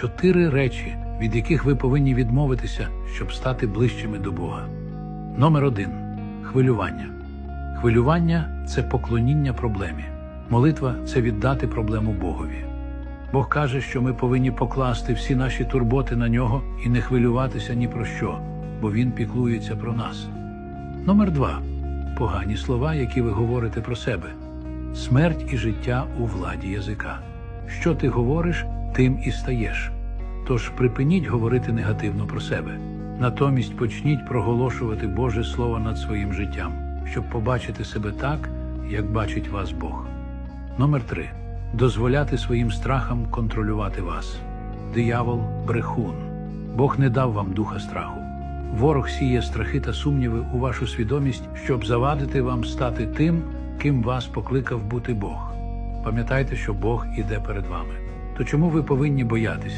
чотири речі, від яких ви повинні відмовитися, щоб стати ближчими до Бога. Номер один хвилювання. Хвилювання це поклоніння проблемі. Молитва це віддати проблему Богові. Бог каже, що ми повинні покласти всі наші турботи на нього і не хвилюватися ні про що, бо Він піклується про нас. Номер два погані слова, які ви говорите про себе. Смерть і життя у владі язика. Що ти говориш, тим і стаєш. Тож припиніть говорити негативно про себе. Натомість почніть проголошувати Боже Слово над своїм життям, щоб побачити себе так, як бачить вас Бог. Номер 3. Дозволяти своїм страхам контролювати вас. Диявол брехун. Бог не дав вам духа страху. Ворог сіє страхи та сумніви у вашу свідомість, щоб завадити вам стати тим, ким вас покликав бути Бог. Пам'ятайте, що Бог іде перед вами. То чому ви повинні боятися?